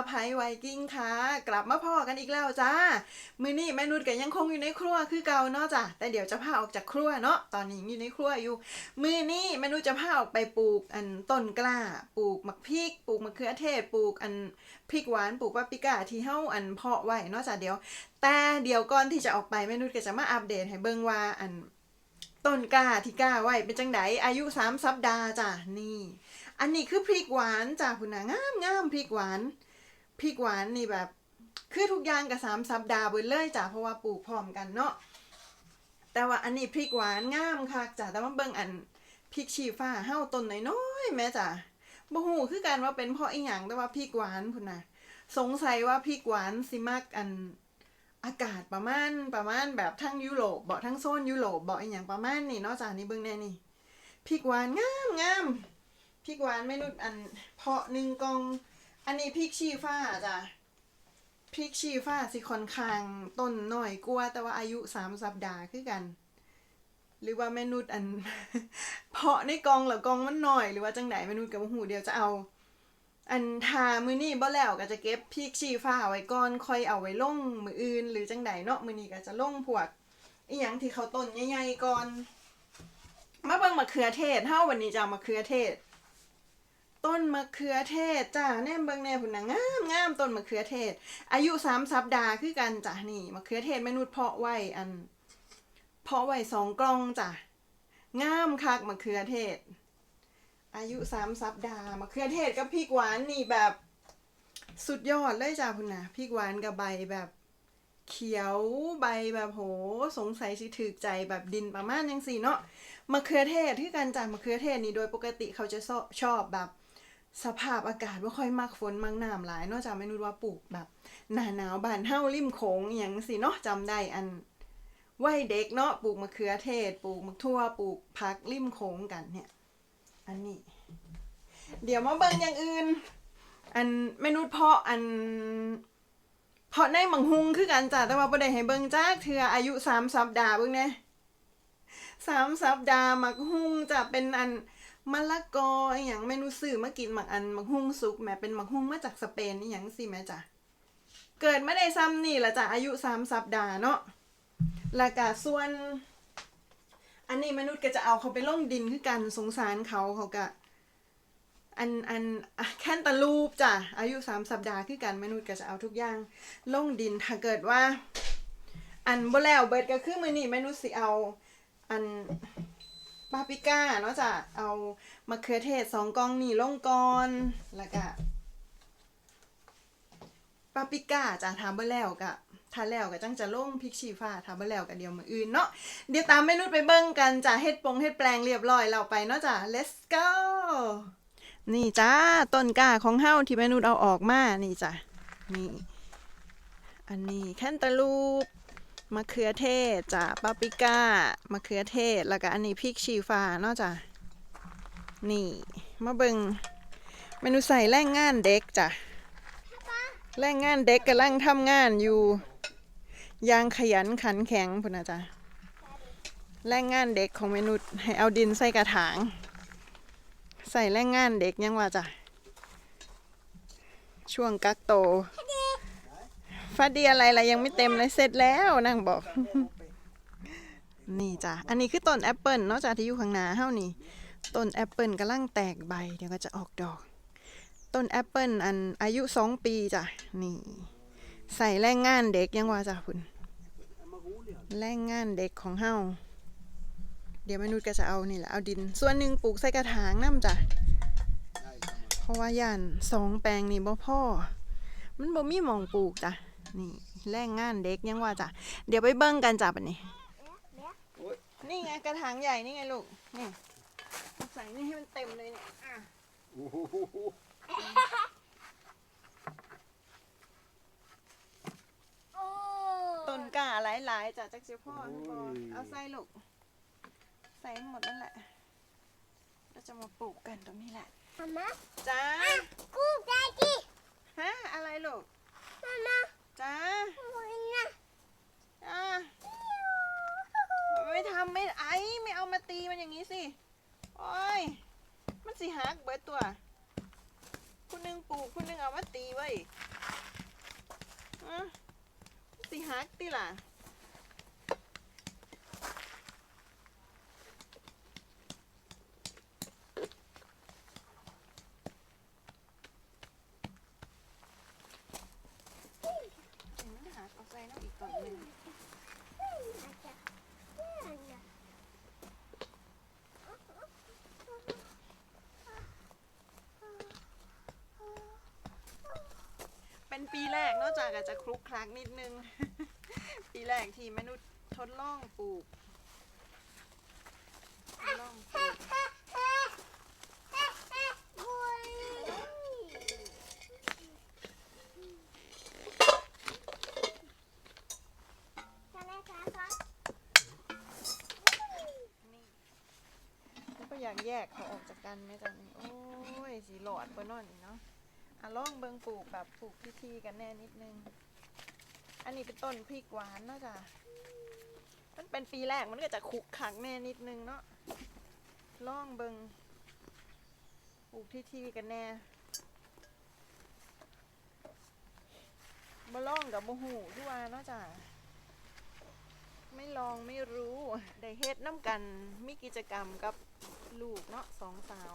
ะพายไวกิ้งค่ะ กลับมาพ่อกันอีกแล้วจ้า มือนี้แม่นุชก็ยังคงอยู่ในครัวคือเก่าเนาะจ้ะแต่เดี๋ยวจะพาออกจากครัวเนาะตอนนี้อยู่ในครัวอยู่ มือนี้แม่นุชจะพาออกไปปลูกอันต้นกล้า ปลูกมะพริกปลูกมะเขือเทศปลูกอันพริกหวานปลูกปาปริก้าที่เฮาอันเพาะไว้เนาะจ้ะเดี๋ยว แต่เดี๋ยวก่อนที่จะออกไปแม่นุชก็จะมาอัปเดตให้เบิ่งว่าอันต้นกล้าที่กล้าไว้เป็นจังไดอายุสามสัปดาห์จ้ะนี่ อันนี้คือพริกหวานจ้ะคุณนะงามงามพริกหวาน พริกหวานนี่แบบ คือทุกอย่างกับสามสัปดาห์เบิดเลยจ้ะเพราะว่าปลูกพร้อมกันเนาะแต่ว่าอันนี้พริกหวานงามค่ะจ้ะแต่ว่าเบิ่งอันพริกชีฟ้าเฮาต้นน้อยๆแม่จ้ะบ่ฮู้คือกันว่าเป็นเพราะอีหยังแต่ว่าพริกหวานพุ่นน่ะ สงสัยว่าพริกหวานสิมักอันอากาศประมาณประมาณแบบทั้งยุโรปเบาทั้งโซนยุโรปเบาะอหย่างประมาณนี่เนอกจากนี้เบิ่งแน่นี่พริกหวานงามงามพริกหวานไม่นุดอันเพาะหนึ่งกอง อันนี้พริกชี้ฟ้าจ้ะพริกชี้ฟ้าสิค่อนข้างต้นหน่อยกว่าแต่ว่าอายุสามสัปดาห์คือกัน หรือว่าแม่นุดอัน เพาะในกองหรือกองมันหน่อยหรือว่าจังไหนแม่นุดกับหูเดียวจะเอา อันทามือนี่บ่แล้วก็จะเก็บพริกชี้ฟ้าไว้ก่อนค่อยเอาไว้ลงมืออื่น หรือจังใดเนาะมือนี้ก็จะลงพวกอีหยังที่เขาต้นใหญ่ๆก่อนมาเบิ่งมะเขือเทศเฮาวันนี้จะเอามะเขือเทศ ต้นมะเขือเทศจ้าแน่เบิงแน่พุ่นนะงามงามต้นมะเขือเทศ อายุสามสัปดาห์คือกันจ้ะนี่มะเขือเทศมนุชเพาะไว้อัน เพาะไว้สองกล่องจ้ะงามคักมะเขือเทศ อายุสามสัปดาห์มะเขือเทศกับพริกหวานนี่แบบสุดยอดเลยจ้าพุ่นนะพริกหวานกับใบแบบเขียวใบแบบโหสงสัยสิถือใจแบบดินประมาณยังสี่เนาะมะเขือเทศที่กันจ้ามะเขือเทศนี่โดยปกติเขาจะชอบแบบ สภาพอากาศว่าค่อยมักฝนมักน้ำหลาย นอกจากไม่รู้ว่าปลูกแบบหนาหนาวบานเฮ้าริมโขงอย่างสิเนาะจำได้อันวัยเด็กเนาะปลูกมะเขือเทศ ปลูกมะทั่วปลูกผักริมโขงกันเนี่ย อันนี้ เดี๋ยวมาเบิ่งอย่างอื่น อันเมนูเพาะอันเพาะในมังหุงคือกันจ้ะแต่ว่าบ่ได้ให้เบิ่งจ้าเทืออายุสามสัปดาห์เบิ่งแหน่สามสัปดาห์มักหุงจะเป็นอัน มะละกออย่างเมนูซื้อมากินหมักอันหมักหุงสุกแหม่เป็นหมักหุงมาจากสเปนนี่หยังสิแม่จ้ะเกิดไม่ได้ซ้ำนี่ละจ้ะอายุสามสัปดาห์เนาะแล้วก็ส่วน อันนี้มนุษย์ก็จะเอาเขาไปลงดินคือกันสงสารเขาเขาก็อันอันแค่นตาลูปจ้ะอายุสามสัปดาห์คือกันมนุษย์ก็จะเอาทุกอย่างลงดินถ้าเกิดว่า อันบ่แล้วเบิดก็คือมือนี่มนุษย์สิเอา อัน ปาปริก้าเนาะจ้ะเอามะเขือเทศสองกองนี่ลงก่อนแล้วก็ปาปริก้าจ้ะทำบ่แล้วก็ถ้าแล้วก็จังจะลงพริกชี้ฟ้าทำบ่แล้วก็เดียวมืออื่นเนาะเดี๋ยวตามเมนูไปเบิ่งกันจ้ะเฮ็ดปงเฮ็ดแปลงเรียบร้อยเราไปเนาะจ้ะ let's go นี่จ้าต้นก้าของเฮาที่แม่นุชเอาออกมานี่จ้ะนี่อันนี้แคนตาลูป มะเขือเทศจ้ะปาปริก้ามะเขือเทศ แล้วก็อันนี้พริกชีฟ้าเนาะจ้ะนี่ มาเบิงเมนูใส่แรงงานเด็กจ้ะแรงงานเด็กกำลังทำงานอยู่ยางขยันขันแข็งพุ่นนะจ๊ะแรงงานเด็กของเมนุษย์ให้เอาดินใส่กระถาง ใส่แรงงานเด็กยังว่าจ้ะช่วงกักโต ฟ้าดีอะไรล่ะยังไม่เต็มเลยเสร็จแล้วนางบอก นี่จ้ะอันนี้คือต้นแอปเปิลเนาะจ้ะที่อยู่ข้างหน้าเฮานี่ต้นแอปเปิลกำลังแตกใบเดี๋ยวก็จะออกดอก ต้นแอปเปิลอันอายุสองปีจ้ะนี่ ใส่แรงงานเด็กยังว่าจ้ะคุณแรงงานเด็กของเฮาเดี๋ยวมนุชก็จะเอานี่แหละเอาดิน ส่วนหนึ่งปลูกใส่กระถางน้ำจ้ะเพราะว่าย่านสองแปลงนี่บ่พ่อมันบ่มีหมองปลูกจ้ะ นี่แรงงานเด็กยังว่าจ้ะเดี๋ยวไปเบิ่งกันจ้ะบัดนี้ นี่ไงกระถางใหญ่นี่ไงลูกนี่ใส่นี่ให้มันเต็มเลยเนี่ยอะต้นกล้าหลายๆจ้ะจักเสียพ่อให้พ่อเอาใส่ลูกใส่หมดนั่นแหละเราจะมาปลูกกันตรงนี้แหละ Mamma, จ้า gå daddy. อ่สิฮักติล่ะ ปีแรกนอกจากอาจจะคลุกคลักนิดนึง ปีแรกที่มนุษย์ทดลองปลูกทดลองปลูกนี่ก็อยากแยกเขาออกจากกันไหมจ๊ะนี่โอ้ยสีหลอดบนนอนนี่เนาะ อะลองเบิงปลูกแบบปลูกพิธีกันแน่นิดนึง อันนี้เป็นต้นพริกหวานเนาะจ๊ะมันเป็นปีแรกมันก็จะขุกขักแน่นิดนึงเนาะลองเบิงปลูกพิธีกันแน่บ่ลองกับบ่หูที่ว่าเนาะจ๊ะไม่ลองไม่รู้ ได้เฮ็ดน้ำกันมีกิจกรรมกับลูกเนาะสองสาว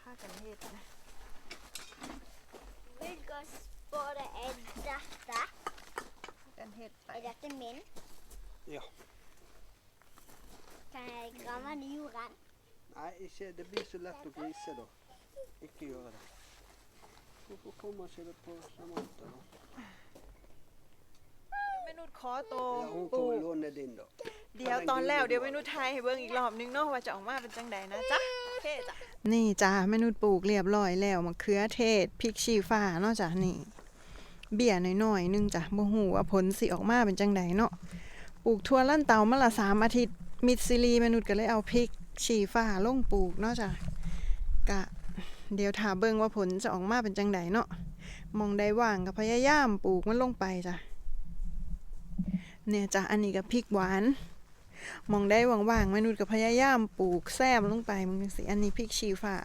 พากันเฮ็ดนะ Nei, ikke, det blir så lett å grise da. Ikke gjøre det. Hvorfor kommer ikke det på Samantha da? เมนุษขอโต Ja, hun ปลู får ก låne din da. เดี๋ยวตอนแล้วเดี๋ยวเมนุษไทยให้เบิ่งอีกรอบนึงเนาะว่าจะออกมาเป็นจังใดนะจ๊ะโอเคจ้ะนี่จ้าเมนุษปลูกเรียบร้อยแล้วมะเขือเทศพริกชี้ฟ้าเนาะจ้ะนี่ เบี้ยน้อยๆหนึงจ้ะบ่ฮู้ว่าผลสิออกมาเป็นจังใดเนาะปลูกทั่วลั่นเตามาละสามอาทิตย์มิดซิลีเมนุษก็เลยเอาพริก ชี้ฟ้าลงปลูกเนาะจ้ะกะเดี๋ยวถาเบิ่งว่าผลจะออกมาเป็นจังใดเนาะมองได้ว่างก็พยายามปลูกมันลงไปจ้ะเนี่ยจ้ะอันนี้ก็พริกหวาน มองได้ว่างๆมนุษย์ก็พยายามปลูกแซมลงไปมึงสิอันนี้พริกชี้ฟ้า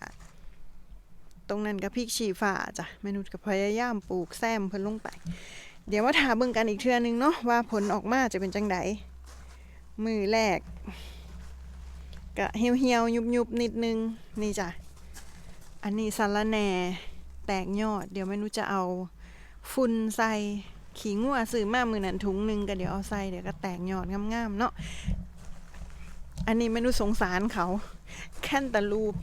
ตรงนั้นก็พริกชี้ฟ้าจ้ะมนุษย์ก็พยายามปลูกแซมเพิ่นลงไป เดี๋ยวมาถาเบิ่งกันอีกเทื่อนึงเนาะว่าผลออกมาจะเป็นจังใดมือแรก ก็เหี่ยวๆยุบๆนิดนึง นี่จ้ะ อันนี้สารแหน่แตกยอด เดี๋ยวไม่รู้จะเอาฝุ่นใส่ขิงงัวซื้อมามือนั้นถุงหนึ่งก็เดี๋ยวเอาใส่เดี๋ยวก็แตกยอดงามๆเนาะ อันนี้ไม่รู้สงสารเขา แค่นตะลูป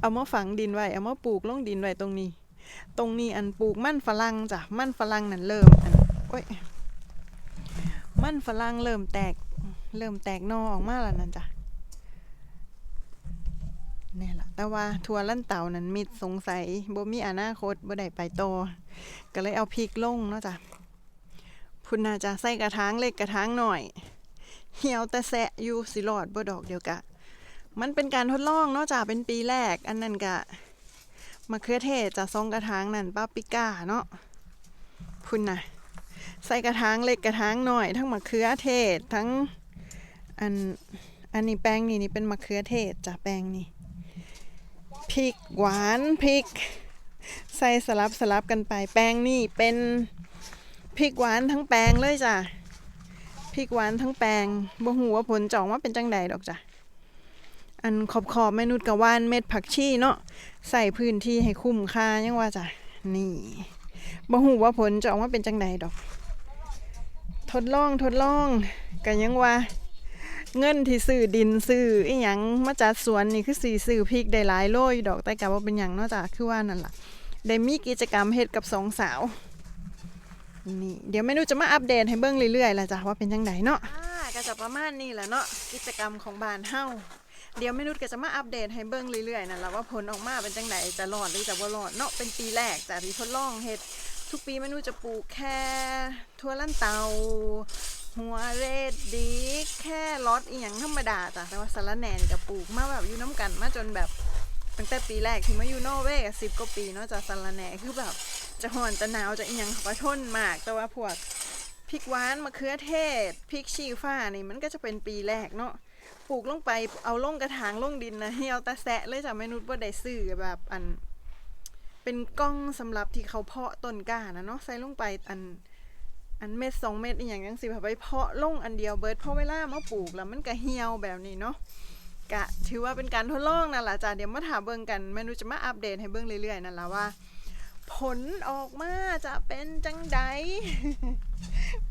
เอามาฝังดินไว้ เอามาปลูกลงดินไว้ตรงนี้ ตรงนี้อันปลูกมั่นฝรั่งจ้ะ มั่นฝรั่งนั่นเริ่มอันโอ้ย มั่นฝรั่งเริ่มแตก เริ่มแตกนอออกมาแล้วนั่นจ้ะ นี่แหละแต่ว่าทัวร์ลั่นเต่านั้นมิดสงสัยบ่มีอนาคตบ่ได้ไปโตก็เลยเอาพริกลงเนาะจ้ะพุ่นน่าจะใส่กระถางเล็กกระถางหน่อย เหี่ยวแต่แสะอยู่สิรอดบ่ดอกเดียวกะ มันเป็นการทดลองเนาะจ้ะเป็นปีแรก อันนั้นกะมะเขือเทศจะซองกระถางนั่นป้าปิก้าเนาะพุ่นน่ะใส่กระถางเล็กกระถางหน่อย ทั้งมะเขือเทศทั้งอันอันนี้แป้งนี่นี่เป็นมะเขือเทศจ้ะแป้งนี่ พริกหวานพริก ใส่สลับสลับกันไป แป้งนี่เป็นพริกหวานทั้งแปลงเลยจ้ะพริกหวานทั้งแปลงบ่หูว่าผลจองว่าเป็นจังใดดอกจ้ะอันขอบขอบเมนุษย์กับว่านเม็ดผักชีเนาะใส่พื้นที่ให้คุ้มค่ายังว่าจ้ะนี่บ่หูว่าผลจะออกมาเป็นจังใดดอก ทดลองทดลองกันยังว่า เงินที่ซื้อดินซื้ออีหยังมาจัดสวนนี่คือสีซื้อพริกได้หลายโลยดอกแต่กะว่าเป็นหยังเนอกจากคือว่านั่นล่ะได้มีกิจกรรมเฮ็ดกับสองสาวนี่เดี๋ยวเมนูจะมาอัปเดตให้เบิ่งเรื่อยๆล่ะจ้ะว่าเป็นจังไดเนาะอ่าก็จะประมาณนี้แหละเนาะกิจกรรมของบ้านเฮาเดี๋ยวเมนูก็จะมาอัปเดตให้เบิ่งเรื่อยๆนั่นล่ะว่าผลออกมาเป็นจังไดจะรอดหรือจะบ่รอดเนาะเป็นปีแรกจ้ะที่ทดลองเฮ็ดทุกปีเมนูจะปลูกแค่ทั่วลั่นเตา หัวเรดดีแค่รอดอีหยังธรรมดาจ้ะแต่ว่าสารแหนนี่จะปลูกมาแบบอยู่น้ำกันมาจนแบบตั้งแต่ปีแรกที่มาอยู่นอร์เวย์สิบกว่าปีเนาะจ้ะสารแหนคือแบบ จะห่อนจะหนาวจะอีหยังเขาก็ทนมาก แต่ว่าพวกพริกหวานมะเขือเทศพริกชี้ฟ้านี่มันก็จะเป็นปีแรกเนาะปลูกลงไปเอาลงกระถางลงดินนะเหี่ยวตาแสะเลยจ้ะมนุษย์ว่าได้ซื้อแบบอัน เป็นกล้องสำหรับที่เขาเพาะต้นกล้านะเนาะใส่ลงไปอัน อันเม็ดสองเม็ดอีหยังยังสิพาไปเพาะลงอันเดียวเบิดเพราะเวลามาปลูกแล้วมันก็เหี่ยวแบบนี้เนาะกะถือว่าเป็นการทดลองนั่นแหละจ้ะเดี๋ยวมาถามเบิ่งกันเมนูจะมาอัปเดตให้เบิ่งเรื่อยๆนั่นแหละว่า ผลออกมาจะเป็นจังใด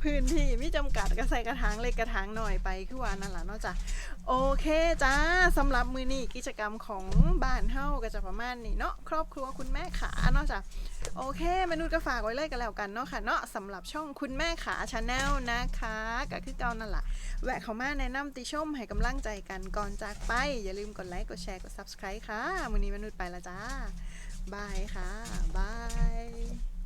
พื้นที่มีจำกัดก็ใส่กระถางเล็กกระถางหน่อยไปคือว่านั่นแหละเนาะจ้ะโอเคจ้าสำหรับมือนี้กิจกรรมของบ้านเฮาก็จะประมาณนี้เนาะครอบครัวคุณแม่ขาเนาะจ้ะโอเคมนุษย์ก็ฝากไว้เลยกันแล้วกันเนาะค่ะเนาะสำหรับช่องคุณแม่ขาชาแนลนะคะก็คือเก่านั่นแหละแวะเข้ามาแนะนำติชมให้กำลังใจกันก่อนจากไป อย่าลืมกดไลค์กดแชร์กด subscribe ค่ะมือนี้มนุษย์ไปละจ้าบายค่ะบาย